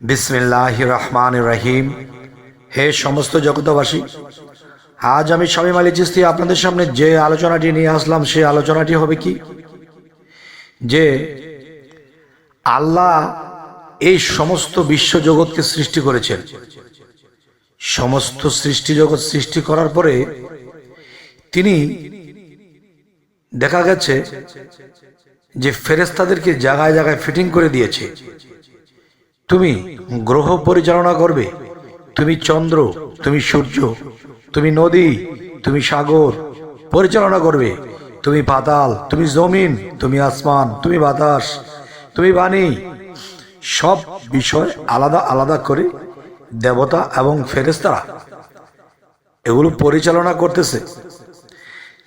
বিসমিল্লাহ রহমান রহিম হে সমস্ত জগতবাসী আজ আমি স্বামী মালি চিস্তি আপনাদের সামনে যে আলোচনাটি নিয়ে আসলাম সেই আলোচনাটি হবে কি? যে আল্লাহ এই সমস্ত বিশ্ব জগৎকে সৃষ্টি করেছেন। সমস্ত সৃষ্টি জগৎ সৃষ্টি করার পরে তিনি দেখা গেছে যে ফেরেস্তাদেরকে জায়গায় জায়গায় ফিটিং করে দিয়েছে। তুমি গ্রহ পরিচালনা করবে। তুমি চন্দ্র, তুমি সূর্য, তুমি নদী, তুমি সাগর পরিচালনা করবে। তুমি পাতাল, তুমি জমিন, তুমি আসমান, তুমি বাতাস, তুমি বাণী। সব বিষয় আলাদা আলাদা করে দেবতা এবং ফেরেস্তারা এগুলো পরিচালনা করতেছে।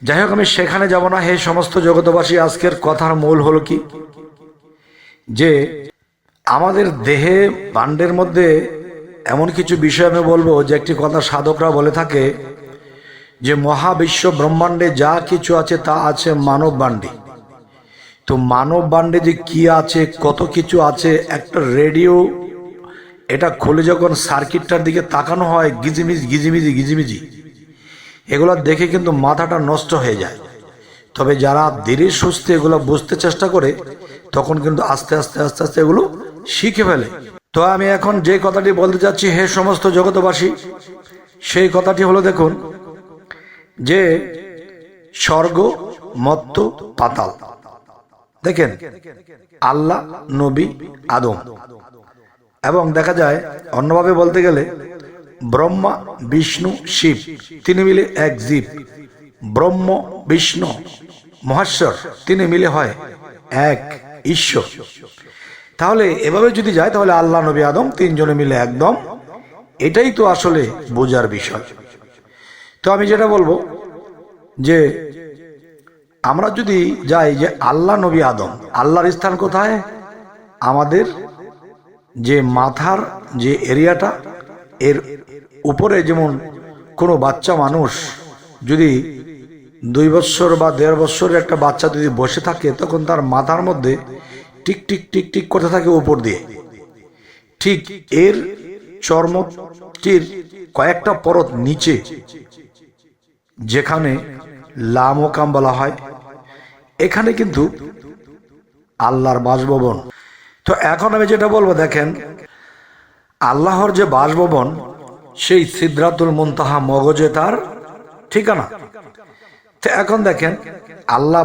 যাই হোক, আমি সেখানে যাব না। হে সমস্ত জগতবাসী আজকের কথার মূল হলো কি? যে আমাদের দেহে, বান্ডের মধ্যে এমন কিছু বিষয় আমি বলব যে একটি কথা সাধকরা বলে থাকে যে মহাবিশ্ব ব্রহ্মাণ্ডে যা কিছু আছে তা আছে মানব বান্ডে। তো মানব বান্ডে যে কি আছে, কত কিছু আছে, একটা রেডিও, এটা খুলে যখন সার্কিটটার দিকে তাকানো হয়, গিজিমিজি গিজিমিজি গিজিমিজি, এগুলো দেখে কিন্তু মাথাটা নষ্ট হয়ে যায়। তবে যারা ধীরে সুস্থে এগুলো বুঝতে চেষ্টা করে, তখন কিন্তু আস্তে আস্তে আস্তে আস্তে এগুলো শিখে ফেলে। তো আমি এখন যে কথাটি বলতে চাচ্ছি, হে সমস্ত জগতবাসী সেই কথাটি হলো দেখুন যে স্বর্গ, মত্ত, পাতাল। দেখেন, আল্লাহ, নবী, আদম। এবং দেখা যায়, অন্যভাবে বলতে গেলে ব্রহ্মা, বিষ্ণু, শিব। তিনি মিলে এক জীব। ব্রহ্ম, বিষ্ণু, মহাশ্বর, তিনি মিলে হয় এক ঈশ্বর। তাহলে এভাবে যদি যায়, তাহলে আল্লাহ নবী আদম তিনজনে মিলে একদম। এটাই তো আসলে বোঝার বিষয়। তো আমি যেটা বলব যে, আমরা যদি যাই যে আল্লাহ নবী আদম, আল্লাহর স্থান কোথায়? আমাদের যে মাথার যে এরিয়াটা, এর উপরে যেমন কোনো বাচ্চা মানুষ যদি দুই বছর বা দেড় বছরের একটা বাচ্চা যদি বসে থাকে, তখন তার মাথার মধ্যে টিক টিক টিক টিক করতে থাকে উপর দিয়ে। ঠিক এর চর্মটির কয়েকটা পরত নিচে, যেখানে লামোকাম বলা হয়। এখানে কিন্তু আল্লাহর বাসভবন। তো এখন আমি যেটা বলব, দেখেন, আল্লাহর যে বাসভবন, সেই সিদ্ধাতুল মুনতাহা মগজে তার ঠিকানা। তো এখন দেখেন, আল্লাহ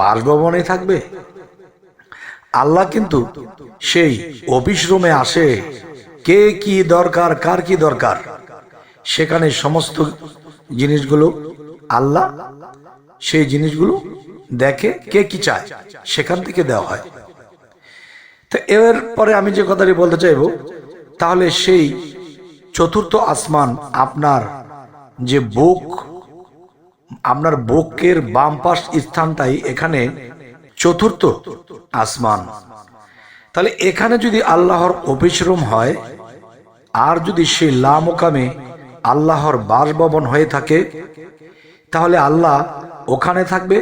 বাসভবনে থাকবে আল্লাহ কিন্তু সেই অফিস রুমে আসে কে কি দরকার, কার কি দরকার। সেখানে সমস্ত জিনিসগুলো আল্লাহ সেই জিনিসগুলো দেখে কে কি চায়, সেখান থেকে দেওয়া হয়। তো এর পরে আমি যে কথাটি বলতে চাইব, তাহলে সেই চতুর্থ আসমান আপনার যে বুক, আপনার বুকের বাম পাশ স্থানটাই এখানে চতুর্থ আসমান। তাহলে এখানে যদি আল্লাহর অফিস রুম হয়, আর যদি সেই লামোকামে আল্লাহর বাসভবন হয়ে থাকে, তাহলে আল্লাহ ওখানে থাকবে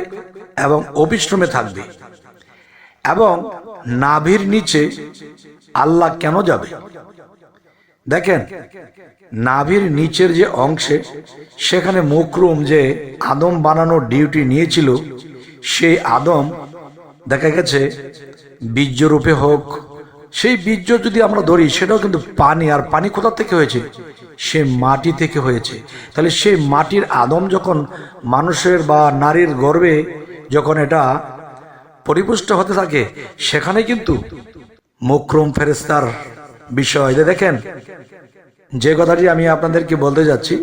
এবং অফিস রুমে থাকবে। এবং নাভির নিচে আল্লাহ কেন যাবে? দেখেন, নাভির নিচের যে অংশে সেখানে মুকরুম যে আদম বানানোর ডিউটি নিয়েছিল, সেই আদম দেখা গেছে, বীর্য রূপে হোক, সেই বীর্য যদি আমরা ধরি, সেটাও কিন্তু পানি, আর পানি কোথা থেকে হয়েছে? সে মাটি থেকে হয়েছে। তাহলে সেই মাটির আদম যখন মানুষের বা নারীর গর্বে যখন এটা পরিপুষ্ট হতে থাকে, সেখানে কিন্তু মুক্রম ফেরেস্তার বিষয়। যে দেখেন, যে কথাটি আমি আপনাদেরকে বলতে যাচ্ছি,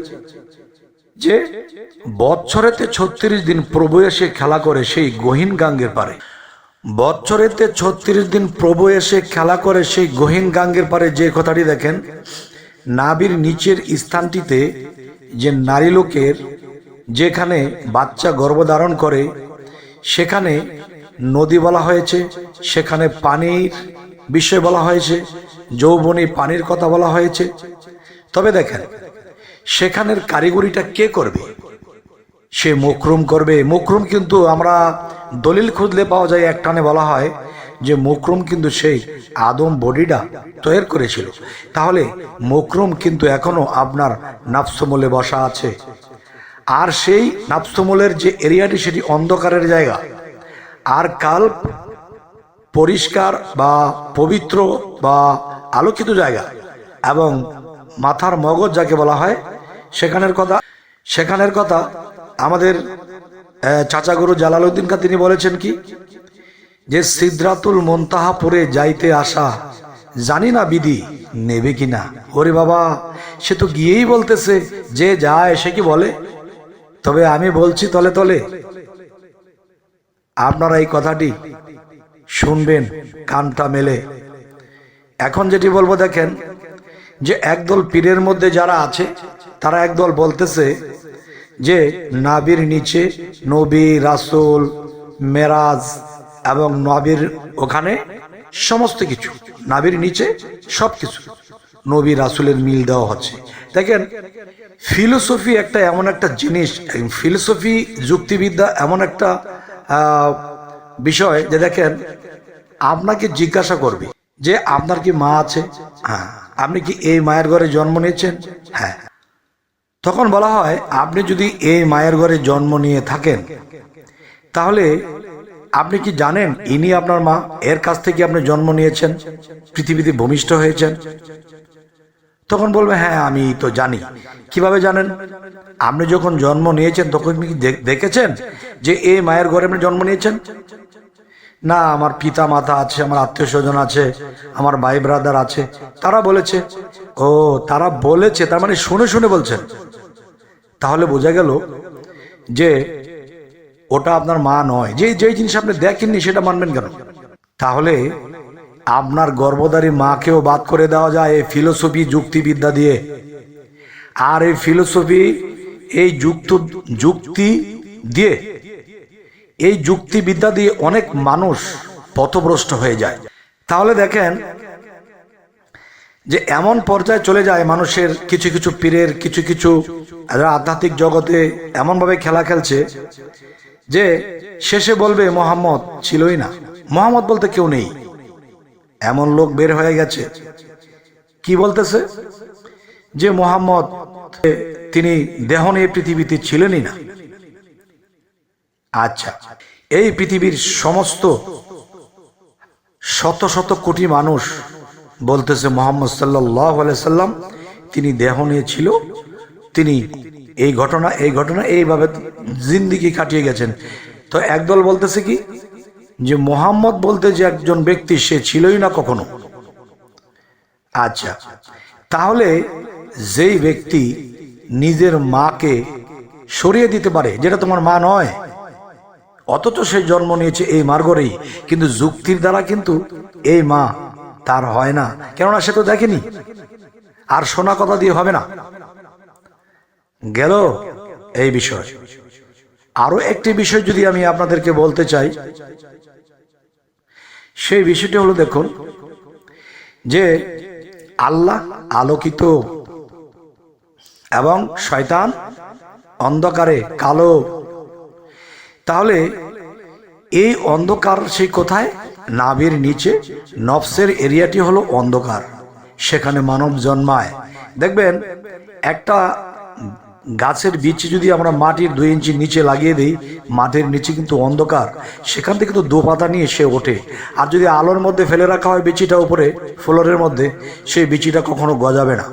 যে বৎসরেতে ছত্রিশ দিন প্রভু এসে খেলা করে সেই গহীন গাঙ্গের পারে। বৎসরেতে ছত্রিশ দিন প্রভু এসে খেলা করে সেই গহীন গাঙ্গের পারে যে কথাটি দেখেন নাবির নিচের স্থানটিতে যে নারী লোকের যেখানে বাচ্চা গর্ভধারণ করে, সেখানে নদী বলা হয়েছে, সেখানে পানির বিষয় বলা হয়েছে, যৌবনী পানির কথা বলা হয়েছে। তবে দেখেন, সেখানের কারিগরিটা কে করবে? সে মুখরুম করবে। মুখরুম কিন্তু আমরা দলিল খুঁজলে পাওয়া যায় একটানে বলা হয় যে মোকরম কিন্তু সেই আদম বডিটা তৈরি করেছিল। তাহলে মোকরম কিন্তু এখনও আপনার নাফসমলে বসা আছে। আর সেই নাফসমলের যে এরিয়াটি সেটি অন্ধকারের জায়গা। আর কাল পরিষ্কার বা পবিত্র বা আলোকিত জায়গা এবং মাথার মগজ যাকে বলা হয়, সেখানের কথা সেখানের কথা আমাদের চাচা গুরু জালালউদ্দিন কা তিনি বলেছেন কি? যে সিদ্রাতুল মন্তাহা পরে যাইতে আসা জানি না বিধি, নেবে কিনা ওরে বাবা, সে তো গিয়েই বলতেছে, যে যায় সে কি বলে? তবে আমি বলছি তলে তলে, আপনারা এই কথাটি শুনবেন, কানটা মেলে। এখন যেটি বলব দেখেন, যে একদল পীরের মধ্যে যারা আছে, তারা একদল বলতেছে যে নাবির নিচে নবী, রাসূল, মেরাজ এবং নবীর ওখানে সমস্ত কিছু, নাবির নিচে সব কিছু নবী, রাসুলের মিল দেওয়া হচ্ছে। দেখেন, ফিলোসফি একটা এমন একটা জিনিস ফিলোসফি, যুক্তিবিদ্যা এমন একটা বিষয় যে দেখেন, আপনাকে জিজ্ঞাসা করবে যে, আপনার কি মা আছে? হ্যাঁ। আপনি কি এই মায়ের ঘরে জন্ম নিয়েছেন? হ্যাঁ। তখন বলা হয়, আপনি যদি এই মায়ের ঘরে জন্ম নিয়ে থাকেন, তাহলে আপনি কি জানেন ইনি আপনার মা? এর কাছ থেকে আপনি জন্ম নিয়েছেন, পৃথিবীতে ভূমিষ্ঠ হয়েছেন। তখন বলবে হ্যাঁ আমি তো জানি। কীভাবে জানেন? আপনি যখন জন্ম নিয়েছেন, তখন কি দেখেছেন যে এই মায়ের ঘরে আপনি জন্ম নিয়েছেন? না, আমার পিতা মাতা আছে, আমার আত্মীয় স্বজন আছে, আমার ভাই ব্রাদার আছে, তারা বলেছে। ও, তারা বলেছে, তার মানে শুনে শুনে বলছেন। তাহলে বোঝা গেল যে ওটা আপনার মা নয়। যে যেই জিনিস আপনি দেখেননি সেটা মানবেন কেন? তাহলে আপনার গর্ভধারী মাকেও বাদ করে দেওয়া যায় এই ফিলোসফি যুক্তিবিদ্যা দিয়ে। আর এই ফিলোসফি এই যুক্ত, যুক্তি দিয়ে, এই যুক্তিবিদ্যা দিয়ে অনেক মানুষ পথভ্রষ্ট হয়ে যায়। তাহলে দেখেন যে এমন পর্যায়ে চলে যায় মানুষের কিছু কিছু পীরের, কিছু কিছু যারা আধ্যাত্মিক জগতে এমনভাবে খেলা খেলছে যে শেষে বলবে, মোহাম্মদ ছিলই না। মোহাম্মদ বলতে কেউ নেই। এমন লোক বের হয়ে গেছে। কি বলতেছে? যে মোহাম্মদ, তিনি দেহ নিয়ে পৃথিবীতে ছিলেনই না। আচ্ছা এই পৃথিবীর সমস্ত শত শত কোটি মানুষ বলতেছে, মোহাম্মদ সাল্লাহ সাল্লাম, তিনি দেহ নিয়ে ছিল তিনি এই ঘটনা এই ঘটনা এইভাবে জিন্দিগি কাটিয়ে গেছেন। তো একদল বলতেছে কি, যে মোহাম্মদ বলতে যে একজন ব্যক্তি, সে ছিলই না কখনো। আচ্ছা তাহলে যেই ব্যক্তি নিজের মাকে সরিয়ে দিতে পারে, যেটা তোমার মা নয়, অথচ সে জন্ম নিয়েছে এই মার্গরেই, কিন্তু যুক্তির দ্বারা কিন্তু এই মা তার হয় না। কেননা সে তো দেখেনি। আর শোনা কথা দিয়ে হবে না। গেল এই বিষয়। আরও একটি বিষয় যদি আমি আপনাদেরকে বলতে চাই, সেই বিষয়টি হলো দেখুন যে আল্লাহ আলোকিত এবং শয়তান অন্ধকারে কালো। তাহলে এই অন্ধকার সেই কোথায়? নাভির নিচে। নফসের এরিয়াটি হলো অন্ধকার। সেখানে মানব জন্মায়। দেখবেন একটা গাছের বীজ যদি আমরা মাটির দুই ইঞ্চি নিচে লাগিয়ে দিই, মাটির নিচে কিন্তু অন্ধকার। সেখান থেকে তো দো পাতা নিয়ে সে ওঠে। আর যদি আলোর মধ্যে ফেলে রাখা হয় বিচিটা উপরে, ফ্লোরের মধ্যে, সেই বিচিটা কখনো গজাবে না।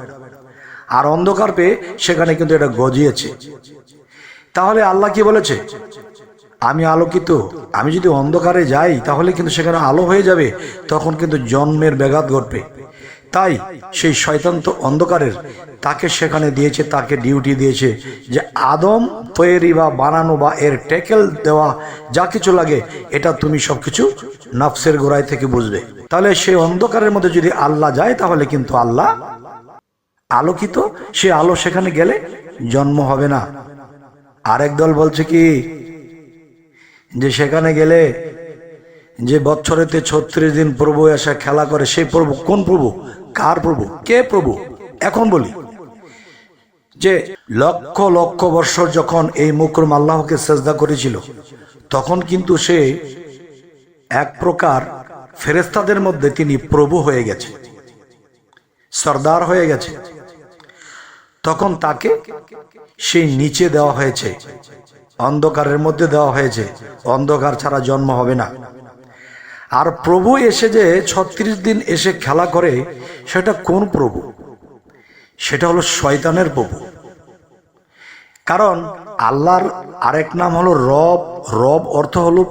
আর অন্ধকার পেয়ে সেখানে কিন্তু এটা গজিয়েছে। তাহলে আল্লাহ কি বলেছে? আমি আলোকিত, আমি যদি অন্ধকারে যাই, তাহলে কিন্তু সেখানে আলো হয়ে যাবে, তখন কিন্তু জন্মের ব্যাঘাত ঘটবে। তাই সেই শয়তান তো অন্ধকারের তাকে সেখানে দিয়েছে, তাকে ডিউটি দিয়েছে যে আদম তৈরি বা বানানো বা এর টেকেল দেওয়া যা কিছু লাগে, এটা তুমি সবকিছু নফসের গোড়ায় থেকে বুঝবে। তাহলে সেই অন্ধকারের মধ্যে যদি আল্লাহ যায়, তাহলে কিন্তু আল্লাহ আলোকিত, সে আলো সেখানে গেলে জন্ম হবে না। আরেক দল বলছে কি, যে সেখানে গেলে যে বছরেতে ছত্রিশ দিন প্রভু এসে খেলা করে, সেই প্রভু কোন প্রভু? কার প্রভু? কে প্রভু? এখন বলি। যে লক্ষ লক্ষ বৎসর যখন এই মুকরম আল্লাহকে সেজদা করেছিল, তখন কিন্তু সে এক প্রকার ফেরেস্তাদের মধ্যে তিনি প্রভু হয়ে গেছে, সর্দার হয়ে গেছে। তখন তাকে সেই নিচে দেওয়া হয়েছে, অন্ধকারের মধ্যে দেওয়া হয়েছে। অন্ধকার ছাড়া জন্ম হবে না। আর প্রভু এসে যে ছত্রিশ দিন এসে খেলা করে, সেটা কোন প্রভু? সেটা হলো শয়তানের প্রভু। কারণ আল্লাহর আরেক নাম হলো রব। রব অর্থ হলো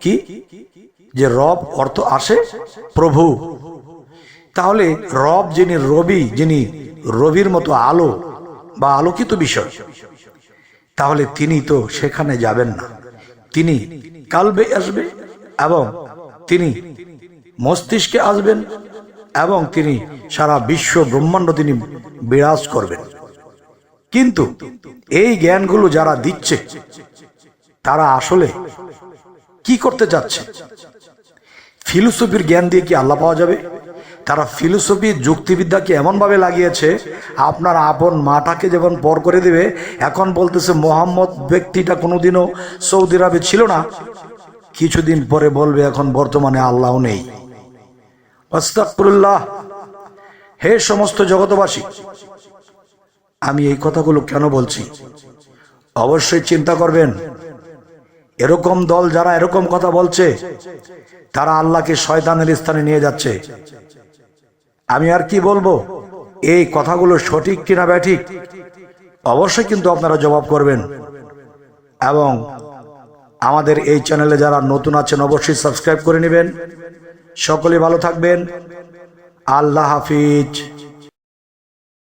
কি? যে রব অর্থ আসে প্রভু। তাহলে রব যিনি রবি, যিনি রবির মতো আলো বা আলোকিত বিষয়, তাহলে তিনি তো সেখানে যাবেন না। তিনি কালবে আসবে এবং তিনি মস্তিষ্কে আসবেন এবং তিনি সারা বিশ্ব ব্রহ্মাণ্ড তিনি বিরাজ করবেন। কিন্তু এই জ্ঞানগুলো যারা দিচ্ছে, তারা আসলে কি করতে যাচ্ছে? ফিলোসফির জ্ঞান দিয়ে কি আল্লাহ পাওয়া যাবে? তারা ফিলোসফি যুক্তিবিদ্যাকে এমনভাবে লাগিয়েছে, আপনার আপন মাটাকে যেমন পর করে দেবে, এখন বলতেছে মোহাম্মদ ব্যক্তিটা কোনোদিনও সৌদি আরবে ছিল না কিছুদিন পরে বলবে, এখন বর্তমানে আল্লাহ নেই। হে সমস্ত জগতবাসী আমি এই কথাগুলো কেন বলছি? অবশ্যই চিন্তা করবেন। এরকম দল যারা এরকম কথা বলছে, তারা আল্লাহকে শয়তানের স্থানে নিয়ে যাচ্ছে। আমি আর কি বলব? এই কথাগুলো সঠিক কিনা ব্যাঠিক? অবশ্যই কিন্তু আপনারা জবাব করবেন। এবং আমাদের এই চ্যানেলে যারা নতুন আছেন অবশ্যই সাবস্ক্রাইব করে নেবেন। সকলে ভালো থাকবেন। আল্লাহ হাফিজ।